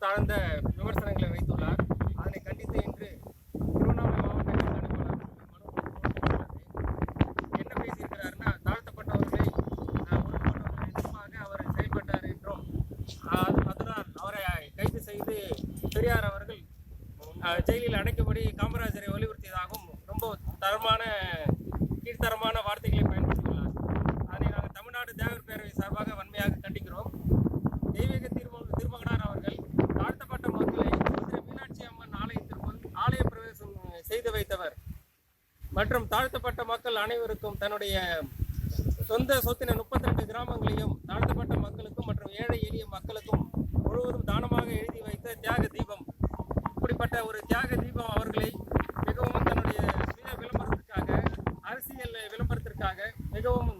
மிகவும் தாழ்ந்த விமர்சனங்களை வைத்துள்ளார். அதனை கண்டித்து இன்று திருவண்ணாமலை மாவட்ட கண்காணிப்பாளர் மனு என்ன பேசியிருக்கிறாருன்னா தாழ்த்தப்பட்டவர்களை ஒடுக்கப்பட்டவர்களை அவர் செயல்பட்டார் என்றும் அதனால் அவரை கைது செய்து பெரியார் அவர்கள் செயலில் ஜெயிலில் அடைக்கும்படி காமராஜரை வலியுறுத்தியதாகவும் ரொம்ப தரமான கீழ்த்தரமான வார்த்தைகளை பயன்படுத்தியுள்ளார். அதனை நாங்கள் தமிழ்நாடு தேவர் பேரவை சார்பாக வன்மையாக கண்டிக்கிறோம் தெய்வீக திரும திருமகனார் அவர்கள் தாழ்த்தப்பட்ட மக்களை மதுரை மீனாட்சி அம்மன் ஆலயத்திற்குள் ஆலய பிரவேசம் செய்து வைத்தவர் மற்றும் தாழ்த்தப்பட்ட மக்கள் அனைவருக்கும் தன்னுடைய சொந்த சொத்தின முப்பத்தி ரெண்டு கிராமங்களையும் தாழ்த்தப்பட்ட மக்களுக்கும் மற்றும் ஏழை எளிய மக்களுக்கும் முழுவதும் தானமாக எழுதி வைத்த தியாக தீபம். இப்படிப்பட்ட ஒரு தியாக தீபம் அவர்களை மிகவும் தன்னுடைய சுய விளம்பரத்திற்காக அரசியல் விளம்பரத்திற்காக மிகவும்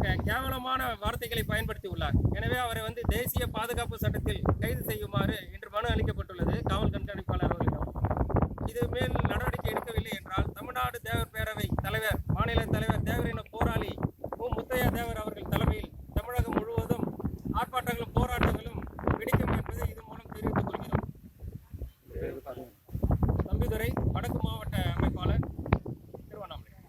கே- கேவலமான வார்த்தைகளை பயன்படுத்தி உள்ளார் எனவே அவரை வந்து தேசிய பாதுகாப்பு சட்டத்தில் கைது செய்யுமாறு இன்று மனு அளிக்கப்பட்டுள்ளது காவல் கண்காணிப்பாளர் அவர்களிடம். இது மேல் நடவடிக்கை எடுக்கவில்லை என்றால் தமிழ்நாடு தேவர் பேரவை தலைவர் மாநில தலைவர் தேவர் போராளி மு முத்தையா தேவர் அவர்கள் தலைமையில் தமிழகம் முழுவதும் ஆர்ப்பாட்டங்களும் போராட்டங்களும் வெடிக்கும் என்பதை இது மூலம் தெரிவித்துக் கொள்கிறோம் தம்பிதுரை வடக்கு மாவட்ட அமைப்பாளர் திருவண்ணாமலை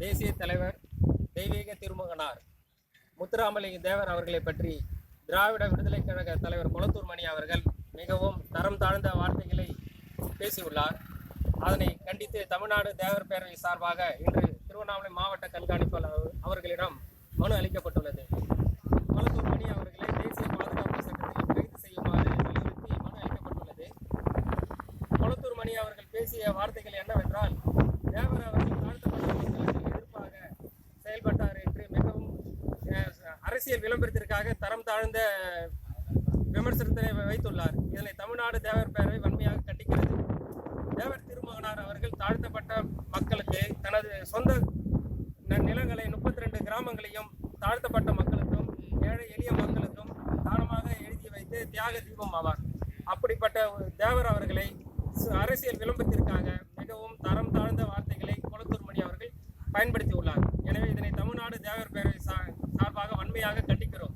தேசிய தலைவர் தெய்வீக திருமகனார் முத்துராமலிங்க தேவர் அவர்களை பற்றி திராவிட விடுதலை கழக தலைவர் குளத்தூர் மணி அவர்கள் மிகவும் தரம் தாழ்ந்த வார்த்தைகளை பேசியுள்ளார். அதனை கண்டித்து தமிழ்நாடு தேவர் பேரவை சார்பாக இன்று திருவண்ணாமலை மாவட்ட கண்காணிப்பாளர் அவர்களிடம் மனு அளிக்கப்பட்டுள்ளது குளத்தூர் மணி அவர்களை தேசிய பாதுகாப்பு சட்டத்தில் கைது செய்யுமாறு வலியுறுத்தி மனு அளிக்கப்பட்டுள்ளது கொளத்தூர் மணி அவர்கள் பேசிய வார்த்தைகள் என்னவென்றால் தேவர் அவர்கள் தாழ்த்தப்பட்ட மக்களுக்கு எதிர்ப்பாக செயல்பட்டார் என்று மிகவும் அரசியல் விளம்பரத்திற்காக தரம் தாழ்ந்த விமர்சனத்தை வைத்துள்ளார். இதனை தமிழ்நாடு தேவர் பேரவை வன்மையாக கண்டிக்கிறது. தேவர் திருமகனார் அவர்கள் தாழ்த்தப்பட்ட மக்களுக்கு தனது சொந்த நிலங்களை முப்பத்தி ரெண்டு கிராமங்களையும் தாழ்த்தப்பட்ட மக்களுக்கும் ஏழை எளிய மக்களுக்கும் தானமாக எழுதி வைத்து தியாக தீபம் ஆவார் அப்படிப்பட்ட ஒரு தேவர் அவர்களை அரசியல் விளம்பரத்திற்காக மிகவும் தரம் தாழ்ந்த வார்த்தைகளை குளத்தூர் மணி அவர்கள் பயன்படுத்தி உள்ளார் எனவே இதனை தமிழ்நாடு தேவர் பேரவை சா- சார்பாக வன்மையாக கண்டிக்கிறோம்.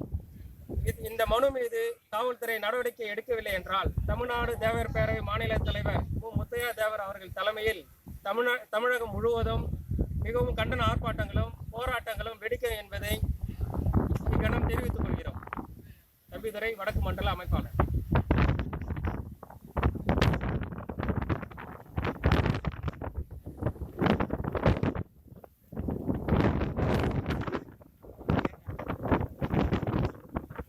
இது- இந்த மனு மீது காவல்துறை நடவடிக்கை எடுக்கவில்லை என்றால் தமிழ்நாடு தேவர் பேரவை மாநில தலைவர் மு. முத்தையா தேவர் அவர்கள் தலைமையில் தமிழ்நா தமிழகம் முழுவதும் மிகவும் கண்டன ஆர்ப்பாட்டங்களும் போராட்டங்களும் வெடிக்கும் என்பதை இக்கணம் தெரிவித்துக் கொள்கிறோம். தம்பிதுரை வடக்கு மண்டல அமைப்பாளர்.